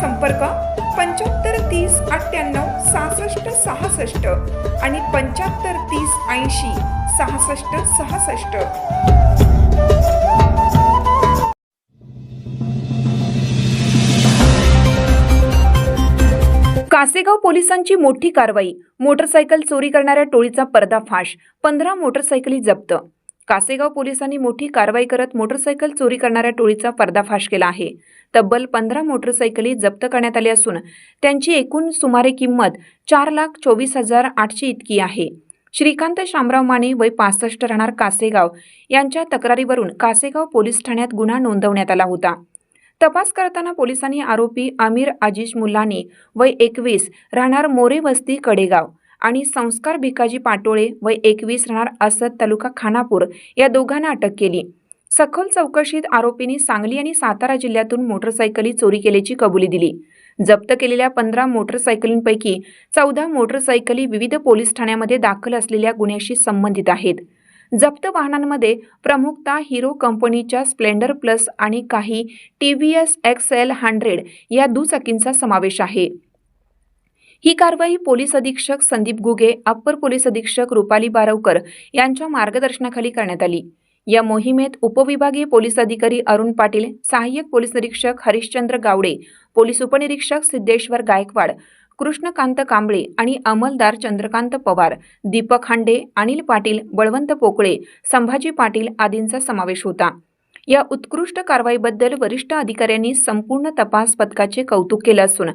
संपर्क पंच्याहत्तर तीस अठ्ठ्याण्णव सहासष्ट सहासष्ट आणि पंच्याहत्तर तीस ऐंशी सहासष्ट सहासष्ट. कासेगाव पोलिसांची मोठी कारवाई मोटरसायकल चोरी करणाऱ्या टोळीचा पर्दाफाश पंधरा मोटरसायकली जप्त कासेगाव पोलिसांनी मोठी कारवाई करत मोटरसायकल चोरी करणाऱ्या टोळीचा पर्दाफाश केला आहे. तब्बल पंधरा मोटरसायकली जप्त करण्यात आली असून त्यांची एकूण सुमारे किंमत चार लाख चोवीस हजार आठशे इतकी आहे. श्रीकांत शामराव माने वय पासष्ट राहणार कासेगाव यांच्या तक्रारीवरून कासेगाव पोलीस ठाण्यात गुन्हा नोंदवण्यात आला होता. तपास करताना पोलिसांनी आरोपी आमिर आजिश मुल्लानी वय एकवीस राहणार मोरे वस्ती कडेगाव आणि संस्कार भिकाजी पाटोळे वय एकवीस राहणार असद तालुका खानापूर या दोघांना अटक केली. सखोल चौकशीत आरोपींनी सांगली आणि सातारा जिल्ह्यातून मोटरसायकली चोरी केल्याची कबुली दिली. जप्त केलेल्या पंधरा मोटरसायकलींपैकी चौदा मोटरसायकली विविध पोलीस ठाण्यामध्ये दाखल असलेल्या गुन्ह्याशी संबंधित आहेत. जप्त वाहनांमध्ये प्रमुखता हिरो कंपनीच्या स्प्लेंडर प्लस आणि काही T V S X L hundred या दुचाकींचा समावेश आहे. ही कारवाई पोलीस अधीक्षक संदीप गुगे अप्पर पोलीस अधीक्षक रुपाली बारवकर यांच्या मार्गदर्शनाखाली करण्यात आली. या मोहिमेत उपविभागीय पोलीस अधिकारी अरुण पाटील सहाय्यक पोलीस निरीक्षक हरिश्चंद्र गावडे पोलीस उपनिरीक्षक सिद्धेश्वर गायकवाड कृष्णकांत कांबळे आणि अंमलदार चंद्रकांत पवार दीपक हांडे अनिल पाटील बळवंत पोकळे संभाजी पाटील आदींचा समावेश होता. या उत्कृष्ट कारवाईबद्दल वरिष्ठ अधिकाऱ्यांनी संपूर्ण तपास पथकाचे कौतुक केलं असून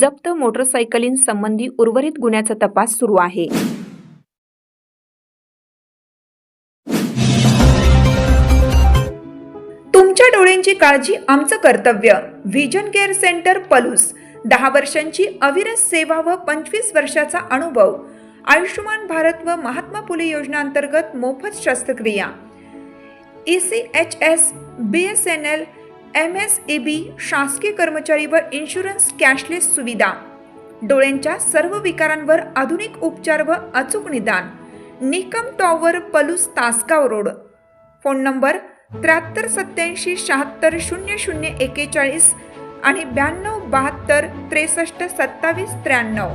जप्त मोटरसायकलींसंबंधी उर्वरित गुन्ह्याचा तपास सुरू आहे. तुमच्या डोळ्यांची काळजी आमचं कर्तव्य. Vision care centre Palus. दहा वर्षांची अविरत सेवा व पंचवीस वर्षाचा अनुभव. आयुष्यमान भारत व महात्मा फुले योजना अंतर्गत मोफत शस्त्रक्रिया. E C H S B S N L M S A B शासकीय कर्मचारी व इन्शुरन्स कॅशलेस सुविधा. डोळ्यांच्या सर्व विकारांवर आधुनिक उपचार व अचूक निदान. Nikam tower Palus Tasgaon road. Phone number त्र्याहत्तर सत्याऐंशी शहात्तर शून्य शून्य एकेचाळीस आणि ब्याण्णव बहात्तर त्रेसष्ट सत्तावीस त्र्याण्णव.